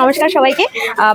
নমস্কার সবাইকে।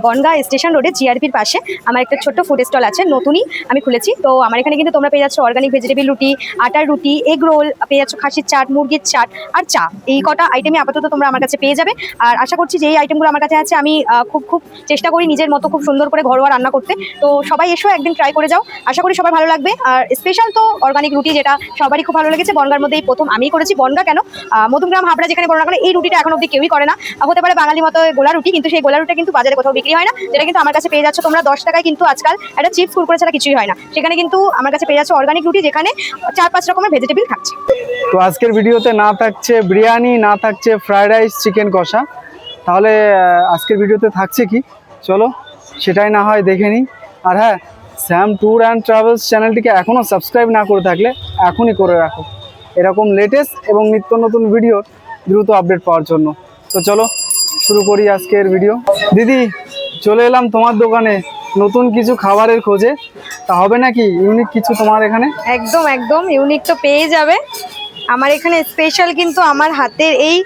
বনগাঁ স্টেশন রোডে জিআরপির পাশে আমার একটা ছোট্ট ফুড স্টল আছে নতুনই আমি খুলেছি। তো আমার এখানে কিন্তু তোমরা পেয়ে যাচ্ছ অর্গানিক ভেজিটেবল রুটি আটার রুটি এগ রোল পেয়ে যাচ্ছ খাসির চাট মুরগির চাট আর চা। এই কটা আইটেমই আপাতত তোমরা আমার কাছে পেয়ে যাবে। আর আশা করছি যে এই আইটেমগুলো আমার কাছে আছে আমি খুব খুব চেষ্টা করি নিজের মতো খুব সুন্দর করে ঘরোয়া রান্না করতে। তো সবাই এসো একদিন ট্রাই করে যাও। আশা করি সবার ভালো লাগবে। আর স্পেশাল তো অর্গানিক রুটি যেটা সবারই খুব ভালো লেগেছে বনগার মধ্যে এই প্রথম আমিই করেছি। বনগা কেন? আহ, মধুগ্রাম হাবড়া যেখানে বর্ণনা করে এই রুটিটা এখন অব্দি কেউই করে না। হতে পারে বাঙালি মতো গোলা রুটি কিন্তু সেই গোলা রুটি কিন্তু বাজারে কোথাও বিক্রি হয় না, যেটা কিন্তু আমার কাছে পেয়ে যাচ্ছ তোমরা দশ টাকায় কিন্তু আজকাল একটা চিপস কুরকুরে ছাড়া কিছুই হয় না। সেখানে কিন্তু আমার কাছে পেয়ে যাচ্ছে অর্গানিক রুটি, যেখানে চার পাঁচ রকমের ভেজিটেবল থাকছে তো আজকের ভিডিওতে না থাকছে বিরিয়ানি, না থাকছে ফ্রাইড রাইস চিকেন কষা। তাহলে আজকের ভিডিওতে থাকছে কি? চলো, সেটাই না হয় দেখে নিই। আর হ্যাঁ স্যাম ট্যুর অ্যান্ড ট্রাভেলস চ্যানেলটিকে এখনও সাবস্ক্রাইব না করে থাকলে এখনই করে রাখো। এরকম লেটেস্ট এবং নিত্য নতুন ভিডিওর দ্রুত আপডেট পাওয়ার জন্য। তো চলো শুরু করি আজকের ভিডিও দিদি, চলে এলাম তোমার দোকানে। নতুন কিছু খাবারের খোঁজে। তা হবে নাকি ইউনিক কিছু তোমার এখানে? একদম একদম। ইউনিক তো পেয়ে যাবে। আমার এখানে স্পেশাল কিন্তু আমার হাতের এই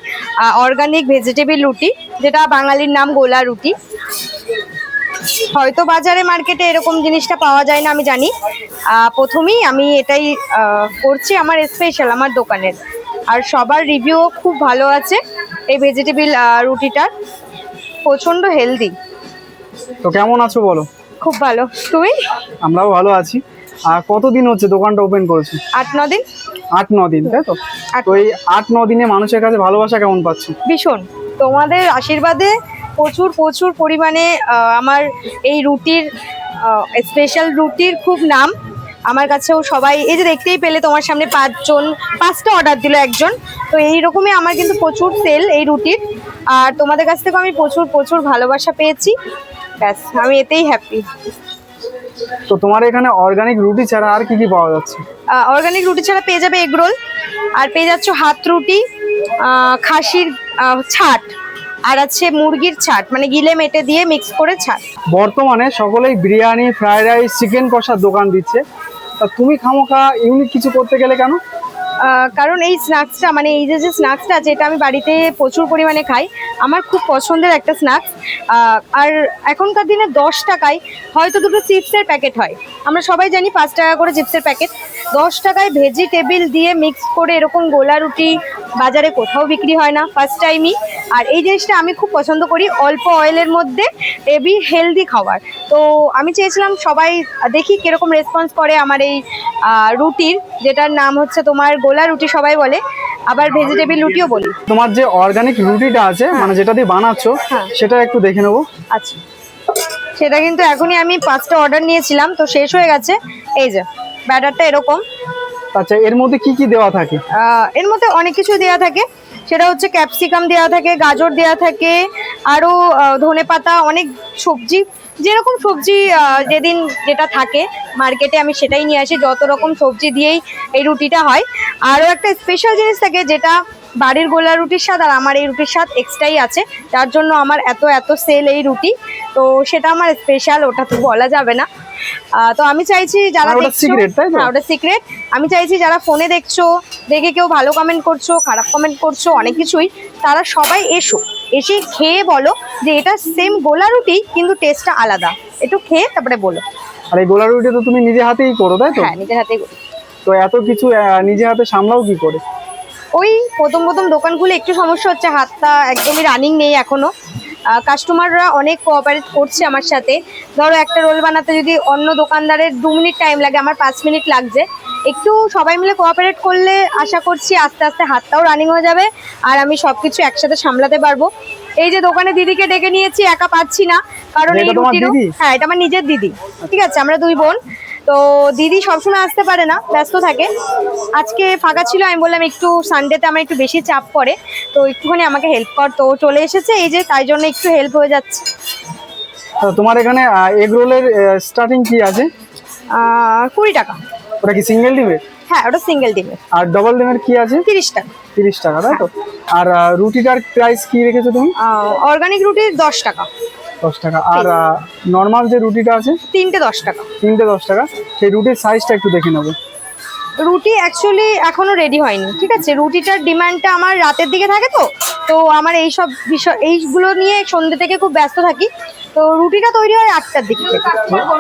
অর্গানিক ভেজিটেবল রুটি, যেটা বাঙালির নাম গোলা রুটি। হয়তো বাজারে মার্কেটে এরকম জিনিসটা পাওয়া যায় না, আমি জানি। প্রথমেই আমি এটাই করছি আমার স্পেশাল আমার দোকানের। আর সবার রিভিউ খুব ভালো আছে। এই ভেজিটেবল রুটিটার প্রচণ্ড হেলদি তো কেমন আছো বলো? খুব ভালো। তুমি? আমরাও ভালো আছি। আর কতদিন হচ্ছে দোকানটা ওপেন করেছ? আট ন দিন। আট ন দিন তাই তো? এই আট ন দিনে মানুষের কাছে ভালোবাসা কেমন পাচ্ছ? ভীষণ। তোমাদের আশীর্বাদে প্রচুর প্রচুর পরিমাণে আমার এই রুটির স্পেশাল রুটির খুব নাম। আমার কাছেও সবাই এই যে দেখতেই পেলে তোমার সামনে পাঁচজন পাঁচটা অর্ডার দিল একজন। তো এইরকমই আমার কিন্তু প্রচুর সেল এই রুটির। আর তোমাদের কাছ থেকেও আমি প্রচুর প্রচুর ভালোবাসা পেয়েছি। ব্যাস আমি এতেই হ্যাপি তো তোমার এখানে অর্গানিক রুটি ছাড়া আর কি কি পাওয়া যাচ্ছে? অর্গানিক রুটি ছাড়া পেয়ে যাবে এগ রোল আর পেয়ে যাচ্ছ হাত রুটি খাসির ছাট আর আছে মুরগির ছাট মানে গিলে মেটে দিয়ে মিক্স করে ছাট। বর্তমানে সকলেই বিরিয়ানি ফ্রাইড রাইস চিকেন কষার দোকান দিচ্ছে। তুমি খামোখা ইউনিক কিছু করতে গেলে কেন? কারণ এই স্ন্যাক্সটা মানে এই যে যে স্ন্যাক্সটা আছে এটা আমি বাড়িতে প্রচুর পরিমাণে খাই, আমার খুব পছন্দের একটা স্ন্যাক্স আর এখনকার দিনে দশ টাকায় হয়তো দুটো চিপসের প্যাকেট হয়। আমরা সবাই জানি পাঁচ টাকা করে চিপসের প্যাকেট দশ টাকায় ভেজিটেবিল দিয়ে মিক্স করে এরকম গোলা রুটি বাজারে কোথাও বিক্রি হয় না ফার্স্ট টাইমই আর এই জিনিসটা আমি খুব পছন্দ করি অল্প অয়েলের মধ্যে হেভি হেলদি খাবার। তো আমি চেয়েছিলাম সবাই দেখি কীরকম রেসপন্স করে আমার এই রুটির যেটার নাম হচ্ছে তোমার গোলা রুটি সবাই বলে আবার ভেজিটেবল রুটিও বলি। তোমার যে অর্গানিক রুটিটা আছে মানে যেটা দিয়ে বানাচ্ছো হ্যাঁ। সেটা একটু দেখে নেব। আচ্ছা। সেটা কিন্তু এখনই আমি পাঁচটা অর্ডার নিয়েছিলাম তো শেষ হয়ে গেছে। এই যে ব্যাটারটা এরকম। আচ্ছা এর মধ্যে কি কি দেওয়া থাকে? এর মধ্যে অনেক কিছু দেওয়া থাকে। সেটা হচ্ছে ক্যাপসিকাম দেওয়া থাকে, গাজর দেওয়া থাকে, আরও ধনে পাতা, অনেক সবজি। যেরকম সবজি যেদিন যেটা থাকে, মার্কেটে আমি সেটাই নিয়ে আসি, যত রকম সবজি দিয়েই এই রুটিটা হয়। আরও একটা স্পেশাল জিনিস থাকে, যেটা বাড়ির গোলা রুটির স্বাদ আর আমার এই রুটির স্বাদ এক্সট্রাই আছে। যার জন্য আমার এত এত সেল এই রুটি। তো সেটা আমার স্পেশাল ওটা তো বলা যাবে না। তো আমি চাইছি যারা দেখছো- ওটা সিক্রেট আমি চাইছি যারা ফোনে দেখছ দেখে কেউ ভালো কমেন্ট করছ খারাপ কমেন্ট করছ অনেক কিছুই তারা সবাই এসো। এসে খেয়ে বলো যে এটা সেম গোলা রুটি কিন্তু টেস্টটা আলাদা। একটু খেয়ে তারপরে বলো। আর এই গোলা রুটি তো তুমি নিজে হাতেই করো তাই তো? হ্যাঁ নিজে হাতেই হাতে তো এত কিছু নিজে হাতে সামলাও কি করে? ওই প্রথম প্রথম দোকান খুলে একটু সমস্যা হচ্ছে হাতটা একদমই রানিং নেই এখনও। কাস্টমাররা অনেক কোঅপারেট করছে আমার সাথে। ধরো একটা রোল বানাতে যদি অন্য দোকানদারের দু মিনিট টাইম লাগে আমার পাঁচ মিনিট লাগছে। একটু সবাই মিলে কোঅপারেট করলে আশা করছি আস্তে আস্তে হাতটাও রানিং হয়ে যাবে আর আমি সব কিছু একসাথে সামলাতে পারব। এই যে দোকানে দিদিকে ডেকে নিয়েছি একা পাচ্ছি না। কারণ এই রুটিরও হ্যাঁ এটা আমার নিজের দিদি। ঠিক আছে আমরা দুই বোন। তো দিদি সবসময় আসতে পারে না ব্যস্ত থাকে। আজকে ফাঁকা ছিল আমি বললাম একটু সানডেতে আমার একটু বেশি চাপ পড়ে তো একটুখানি আমাকে হেল্প কর। তো চলে এসেছে এই যে তাই জন্য একটু হেল্প হয়ে যাচ্ছে। তোমার এখানে এগ রোলের স্টার্টিং কি আছে? কুড়ি টাকা। ওটা কি সিঙ্গেল ডিমের হ্যাঁ ওটা সিঙ্গেল ডিমের আর ডবল ডিমের কি আছে? তিরিশ টাকা। তিরিশ টাকা তাই তো? আর রুটিটার প্রাইস কি রেখেছো তুমি? অর্গানিক রুটি দশ টাকা। দশ টাকা। আর নর্মাল যে রুটিটা আছে? তিনটে দশ টাকা। তিনটে দশ টাকা। সেই রুটির সাইজটা একটু দেখে নেব। রুটি অ্যাকচুয়ালি এখনও রেডি হয়নি ঠিক আছে? রুটিটার ডিমান্ডটা আমার রাতের দিকে থাকে তো? তো আমার এই সব বিষয় এইগুলো নিয়ে সন্ধ্যে থেকে খুব ব্যস্ত থাকি। তো রুটিটা তৈরি হয় আটটার দিক। থেকে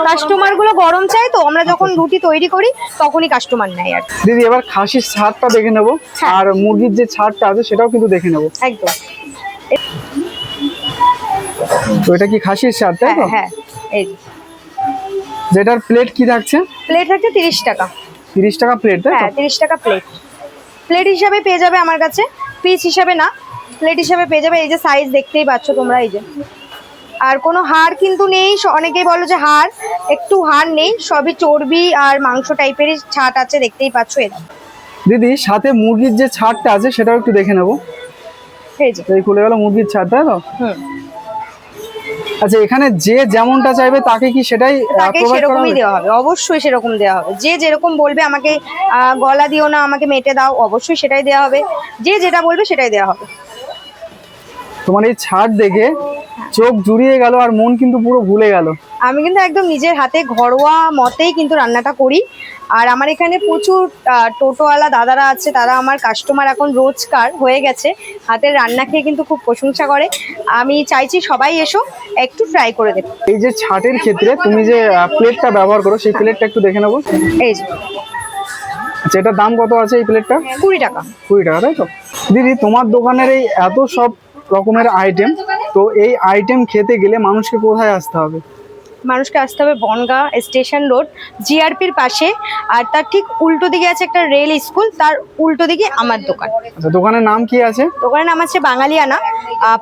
কাস্টমারগুলো গরম চাই তো আমরা যখন রুটি তৈরি করি তখনই কাস্টমার নেয় আর। দিদি এবার খাসির ছাড়টা দেখে নেব। হ্যাঁ। আর মুরগির যে ছাড়টা আছে সেটাও কিন্তু দেখে নেব। একদম। তো এটা কি খাসির ছাড় তাই তো? হ্যাঁ হ্যাঁ এই যেটার প্লেট কি থাকছে? প্লেট হচ্ছে তিরিশ টাকা। তিরিশ টাকা প্লেট হ্যাঁ তিরিশ টাকা প্লেট প্লেট হিসাবে পেয়ে যাবে আমার কাছে। পিস হিসাবে না। প্লেট হিসাবে পেয়ে যাবে। এই যে সাইজ দেখতেই পাচ্ছ তোমরা এই যে। আর কোনো হাড় কিন্তু নেই। অনেকেই বলো যে হাড় একটু হাড় নেই। সবই চর্বি আর মাংস টাইপেরই ছাট আছে দেখতেই পাচ্ছ যে। দিদি সাথে মুরগির যে ছাড়টা আছে সেটাও একটু দেখে নেব। এই যে। এই খুলে গেল মুরগির তাই তো? হুম। আচ্ছা এখানে যে যেমনটা চাইবে তাকে কি সেটাই তাকে সেরকমই দেওয়া হবে অবশ্যই সেরকম দেওয়া হবে। যে যেরকম বলবে আমাকে আহ, গলা দিও না আমাকে মেটে দাও অবশ্যই সেটাই দেওয়া হবে। যে যেটা বলবে সেটাই দেওয়া হবে। তোমার এই ছাড় দেখে চোখ জুড়িয়ে গেল আর মন কিন্তু পুরো ভুলে গেল। আমি কিন্তু একদম নিজের হাতে ঘরোয়া মতেই কিন্তু রান্নাটা করি। আর আমার এখানে প্রচুর টোটোওয়ালা দাদারা আছে তারা আমার কাস্টমার এখন রোজকার হয়ে গেছে। হাতের রান্না খেয়ে কিন্তু খুব প্রশংসা করে। আমি চাইছি সবাই এসো একটু ট্রাই করে দেবে এই যে ছাটের ক্ষেত্রে তুমি যে প্লেটটা ব্যবহার করো সেই প্লেটটা একটু দেখে নেব এই যে। আচ্ছা এটার দাম কত আছে এই প্লেটটা কুড়ি টাকা। কুড়ি টাকা তাই তো? দিদি তোমার দোকানের এই এত সব রকমের আইটেম তো এই আইটেম খেতে গেলে মানুষকে কোথায় আসতে হবে? মানুষকে আসতে হবে বনগা স্টেশন রোড জিআরপির পাশে। আর তার ঠিক উল্টো দিকে আছে একটা রেল স্কুল তার উল্টো দিকে আমার দোকান। আচ্ছা দোকানের নাম কি আছে? দোকানের নাম আছে বাঙালিয়ানা।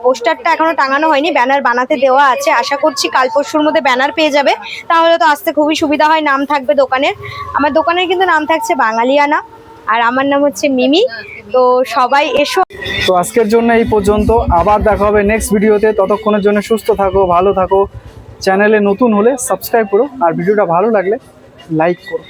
পোস্টারটা এখনও টাঙানো হয়নি ব্যানার বানাতে দেওয়া আছে। আশা করছি কাল পরশুর মধ্যে ব্যানার পেয়ে যাবে। তাহলে তো আসতে খুবই সুবিধা হয় নাম থাকবে দোকানের। আমার দোকানের কিন্তু নাম থাকছে বাঙালিয়ানা। আর আমার নাম হচ্ছে মিমি। তো সবাই এসো। তো আজকের জন্য এই পর্যন্ত। আবার দেখা হবে নেক্সট ভিডিওতে ততক্ষণের জন্য সুস্থ থাকো, ভালো থাকো। চ্যানেলে নতুন হলে সাবস্ক্রাইব করো। আর ভিডিওটা ভালো লাগলে লাইক করো।